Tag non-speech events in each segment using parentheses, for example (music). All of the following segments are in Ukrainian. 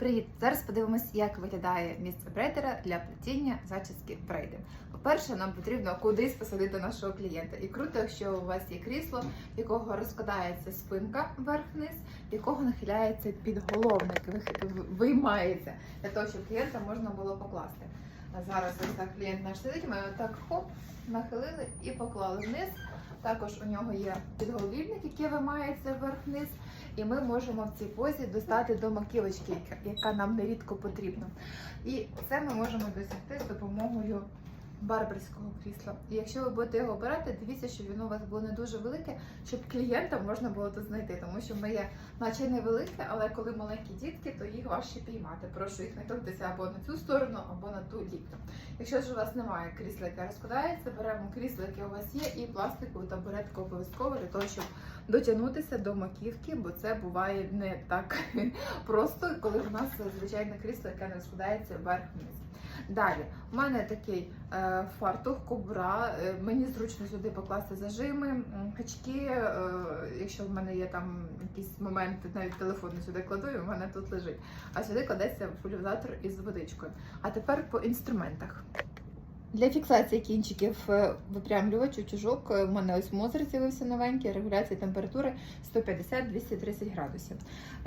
Привіт! Зараз подивимось, як виглядає місце брейдера для плетіння зачіски брейди. По-перше, нам потрібно кудись посадити нашого клієнта. І круто, якщо у вас є крісло, в якого розкладається спинка вверх-вниз, в якого нахиляється підголовник, виймається для того, щоб клієнта можна було покласти. Зараз ось так клієнт наш сидить, ми отак хоп, нахилили і поклали вниз. Також у нього є підголівник, який вимається вверх-вниз. І ми можемо в цій позі достати до маківочки, яка- яка нам нерідко потрібна. І це ми можемо досягти з допомогою барберського крісла. І якщо ви будете його обирати, дивіться, щоб воно у вас було не дуже велике, щоб клієнта можна було тут знайти, тому що моє наче невелике, але коли маленькі дітки, то їх важче піймати. Прошу їх нахилитися або на цю сторону, або на ту ліктю. Якщо ж у вас немає крісла, яке розкладається, беремо крісло, яке у вас є, і пластикову табуретку обов'язково для того, щоб дотягнутися до маківки, бо це буває не так (laughs) просто, коли у нас звичайне крісло, яке не розкладається вверх-вниз. Далі, у мене такий е, фартух, кобра, Е, мені зручно сюди покласти зажими, качки. Е, якщо в мене є там якісь моменти, навіть телефон не сюди кладу, і в мене тут лежить. А сюди кладеться пульверизатор із водичкою. А тепер по інструментах. Для фіксації кінчиків випрямлювачу, випрямлювач, утюжок. е, У мене ось мозер з'явився новенький, регуляція температури 150-230 градусів.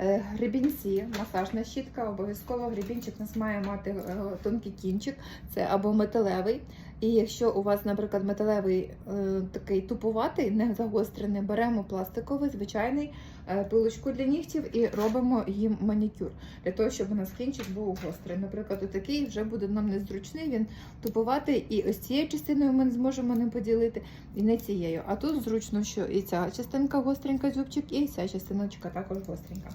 Е, Гребінці, масажна щітка, обов'язково гребінчик у нас має мати е, тонкий кінчик, це або металевий. І якщо у вас, наприклад, металевий е, такий тупуватий, не загострений, беремо пластиковий, звичайний е, пилочку для нігтів і робимо їм манікюр для того, щоб у нас кінчик був гострий. Наприклад, отакий вже буде нам незручний, він тупуватий, і ось цією частиною ми не зможемо не поділити, і не цією. А тут зручно, що і ця частинка гостренька, зубчик, і ця частиночка також гостренька.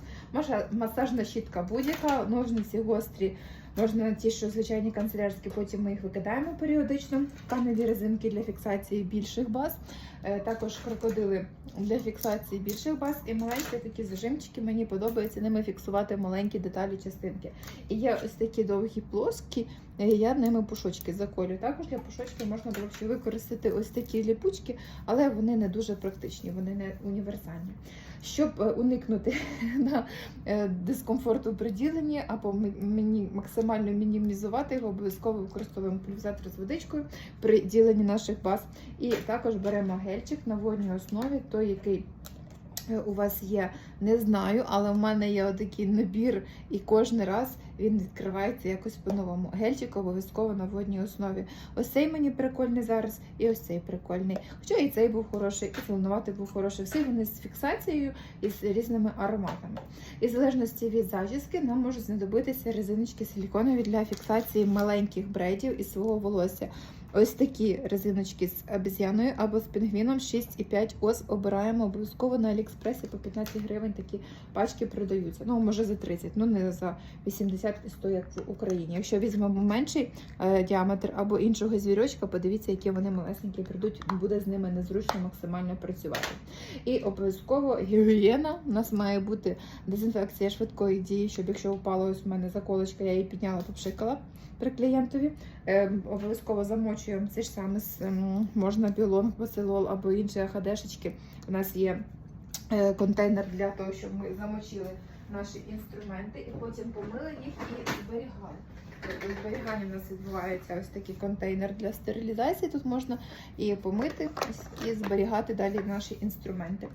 Масажна щітка будь-яка, ножниці гострі. Можна ті, що звичайні канцелярські, потім ми їх викидаємо періодично. Тканеві резинки для фіксації більших баз. Е, Також крокодили для фіксації більших баз. І маленькі такі зажимчики. Мені подобається ними фіксувати маленькі деталі частинки. І є ось такі довгі плоскі, е, я ними пушочки заколю. Також для пушочки можна було використати ось такі ліпучки, але вони не дуже практичні, вони не універсальні. Щоб е, уникнути (laughs) на дискомфорту при діленні або мені максимально мінімізувати його, обов'язково використовуємо пульверизатор з водичкою при діленні наших баз. І також беремо гельчик на водній основі, той, який е, у вас є, не знаю, але в мене є отакий набір, і кожен раз він відкривається якось по-новому. Гельчик обов'язково на водній основі. Ось цей мені прикольний зараз, і ось цей прикольний. Хоча і цей був хороший, і зеленуватий був хороший. Всі вони з фіксацією і з різними ароматами. І в залежності від зачіски нам можуть знадобитися резиночки силіконові для фіксації маленьких бредів із свого волосся. Ось такі резиночки з обезьяною або з пінгвіном 6,5 ос обираємо обов'язково на Аліекспресі по 15 гривень такі пачки продаються. Ну, може за 30, ну не за 80 100, як в Україні. Якщо візьмемо менший е, діаметр або іншого звірочка, подивіться, які вони малесенькі прийдуть, буде з ними незручно максимально працювати. І обов'язково гігієна. У нас має бути дезінфекція швидкої дії, щоб якщо впала ось у мене заколочка, я її підняла, попшикала при клієнтові. Е, обов'язково замочуємо ці ж саме ем, можна білон, бацилол або інші АХДшечки. У нас є е, контейнер для того, щоб ми замочили наші інструменти і потім помили їх і зберігали. Тобто зберігання у нас відбувається ось такий контейнер для стерилізації. Тут можна і помити і зберігати далі наші інструменти.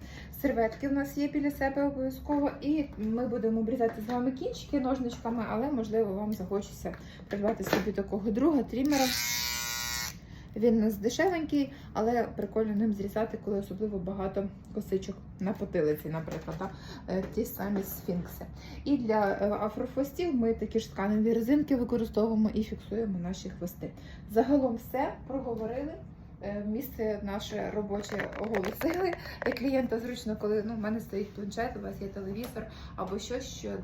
Серветки в нас є біля себе обов'язково, і ми будемо обрізати з вами кінчики ножничками, але можливо вам захочеться придбати собі такого друга трімера. Він не дешевенький, але прикольно ним зрізати, коли особливо багато косичок на потилиці, наприклад, да? Е, ті самі сфінкси. І для е, афрофостів ми такі ж тканеві резинки використовуємо і фіксуємо наші хвости. Загалом все проговорили. Е, Місце наше робоче оголосили. Для клієнта зручно, коли ну, в мене стоїть планшет, у вас є телевізор або щось, що м,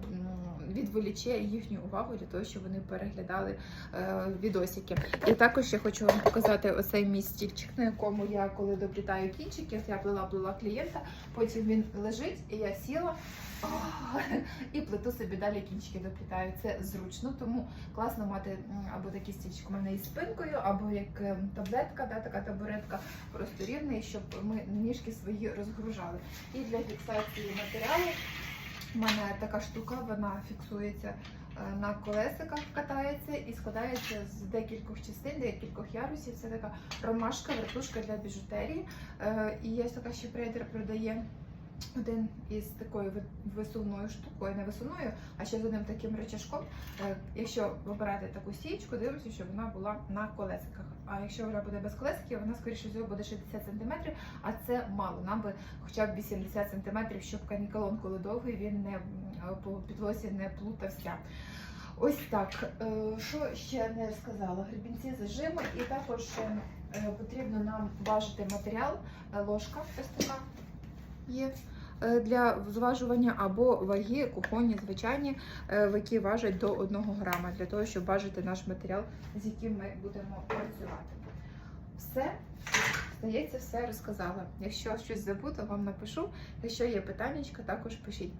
відволіче їхню увагу для того, щоб вони переглядали е, відосики. І також я хочу вам показати оцей мій стільчик, на якому я коли доплітаю кінчики, я плела плела клієнта, потім він лежить, і я сіла. І плету собі далі кінчики доплітаю. Це зручно, тому класно мати або такий стільчик у мене із спинкою, або як ем, таблетка, да, така табуретка, просто рівний, щоб ми ніжки свої розгружали. І для фіксації матеріалу У мене така штука, вона фіксується е, на колесиках, катається і складається з декількох частин, декількох ярусів. Це така ромашка, вертушка для біжутерії. Е, І є така ще брейдер продає один із такою висувною штукою, не висувною, а ще з одним таким речашком. Е, Якщо вибирати таку сієчку, дивимося, щоб вона була на колесиках. А якщо вона буде без колесиків, вона скоріше всього буде 60 см, а це мало. Нам би хоча б 80 см, щоб канікалон, коли довгий, він не по підлозі не плутався. Ось так. Е, Що ще не сказала? Гребінці зажими, і також е, потрібно нам важити матеріал, Е, ложка ось така є. е, Для зважування або ваги кухонні звичайні, е, які важать до 1 грама, для того, щоб важити наш матеріал, з яким ми будемо працювати. Все, здається, все розказала. Якщо щось забуду, вам напишу. Якщо є питання, також пишіть.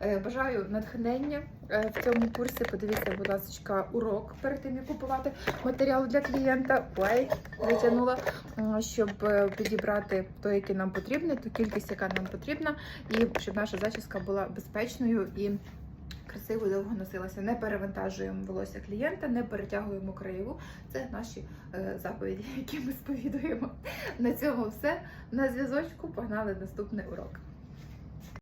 Е, Бажаю натхнення е, в цьому курсі. Подивіться, будь ласка, урок перед тим, як купувати матеріал для клієнта. Плей витягнула, е, щоб підібрати той, який нам потрібний, ту кількість, яка нам потрібна, і щоб наша зачіска була безпечною і красиво довго носилася. Не перевантажуємо волосся клієнта, не перетягуємо краєву. Це наші е, заповіді, (laughs) які ми сповідуємо. На цьому все. На зв'язочку погнали наступний урок.